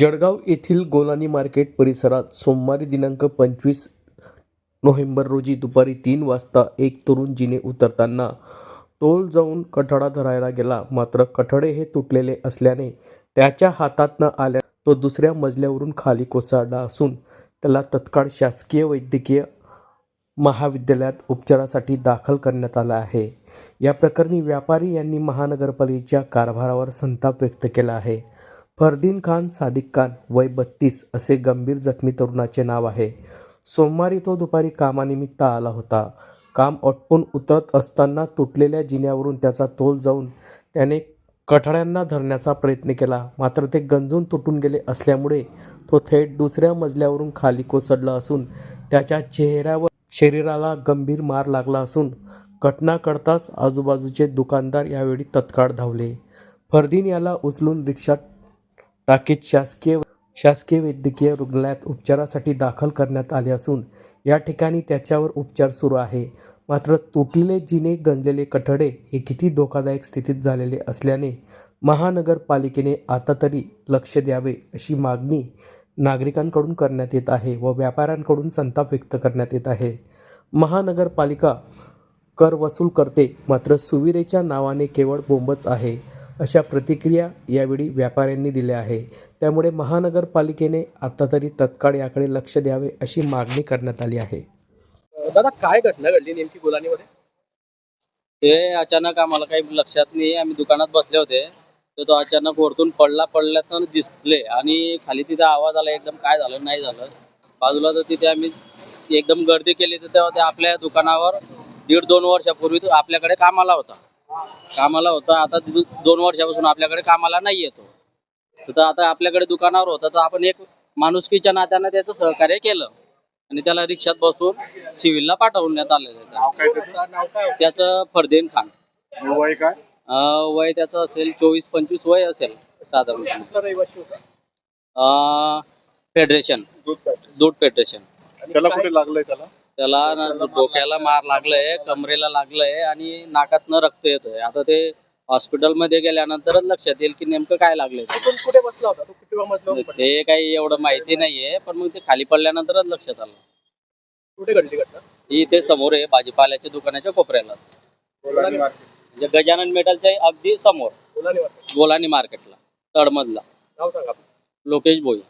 जळगाव येथील Golani market परिसरात सोमवारी दिनांक पंचवीस नोव्हेंबर रोजी दुपारी तीन वाजता एक तरुण जिने उतरताना तोल जाऊन कठडा धरायला गेला. मात्र कठडे हे तुटलेले असल्याने त्याच्या हातात न आल्या तो दुसऱ्या मजल्यावरून खाली कोसळला असून त्याला तत्काळ शासकीय वैद्यकीय महाविद्यालयात उपचारासाठी दाखल करण्यात आला आहे. या प्रकरणी व्यापारी यांनी महानगरपालिकेच्या कारभारावर संताप व्यक्त केला आहे. फरदीन खान सादिक खान वय बत्तीस असे गंभीर जखमी तरुणाचे नाव आहे. सोमवारी तो दुपारी कामानिमित्त आला होता. काम आटपून उतरत असताना तुटलेल्या जिन्यावरून त्याचा तोल जाऊन त्याने कठड्यांना धरण्याचा प्रयत्न केला. मात्र ते गंजून तुटून गेले असल्यामुळे तो थेट दुसऱ्या मजल्यावरून खाली कोसळला असून त्याच्या चेहऱ्यावर शरीराला गंभीर मार लागला असून घटना कळताच आजूबाजूचे दुकानदार यावेळी तत्काळ धावले. फरदीन याला उचलून रिक्षात टाकीत शासकीय शासकीय वैद्यकीय रुग्णालयात उपचारासाठी दाखल करण्यात आले असून या ठिकाणी त्याच्यावर उपचार सुरू आहे. मात्र तुटलेले जिने गंजलेले कठडे हे किती धोकादायक स्थितीत झालेले असल्याने महानगरपालिकेने आता तरी लक्ष द्यावे अशी मागणी नागरिकांकडून करण्यात येत आहे व व्यापाऱ्यांकडून संताप व्यक्त करण्यात येत आहे. महानगरपालिका कर वसूल करते मात्र सुविधेच्या नावाने केवळ बोंबच आहे. अशा प्रतिक्रिया यावेळी व्यापाऱ्यांनी दिल्या आहे त्यामुळे महानगरपालिकेने आता तरी तत्काळ याकडे लक्ष द्यावे अशी मागणी करण्यात आली आहे. दादा काय घटना घडली नेमकी गोलानीमध्ये ते अचानक आम्हाला काही लक्षात नाही. आम्ही दुकानात बसले होते. तर तो अचानक वरतून पडला पडल्याचं दिसले. आणि खाली तिथे आवाज आला एकदम काय झालं नाही झालं. बाजूला तर तिथे आम्ही एकदम गर्दी केली. तर तेव्हा ते आपल्या दुकानावर दीड दोन वर्षापूर्वी तो आपल्याकडे कामाला होता. कामाला होता. आता दोन वर्षापासून आपल्याकडे कामाला नाही येतो तर आता आपल्याकडे दुकानावर होता. तर आपण एक माणुसकीच्या नात्यानं त्याचं सहकार्य केलं. आणि त्याला रिक्षात बसून सिव्हिलला पाठवण्यात आलेलं आहे. नाव काय त्याचं? फरदेन खान. वय काय? अं, वय त्याचं असेल चोवीस पंचवीस वय असेल साधारणपणे अं, फेडरेशन. दूध काय? दूध फेडरेशन. त्याला कुठे लागलंय त्याला? त्याला ना डोक्याला मार लागलाय कमरेला लागलंय आणि नाकातनं रक्त येतंय. आता ते हॉस्पिटलमध्ये गेल्यानंतरच लक्षात येईल की नेमकं काय लागलंय ते. तो कुठे बसला होता? तो किती मजल्यावर पडला? ते काही एवढं माहिती नाहीये पण मग ते खाली पडल्यानंतरच लक्षात आलं. कुठे घडली घटना? ही इथे समोर आहे भाजीपाल्याच्या दुकानाच्या कोपऱ्याला. म्हणजे गजानन मेटलच्या अगदी समोर. गोलानी वाटत गोलानी मार्केटला तडमधला नाव सांगा आपलं. लोकेश भोई.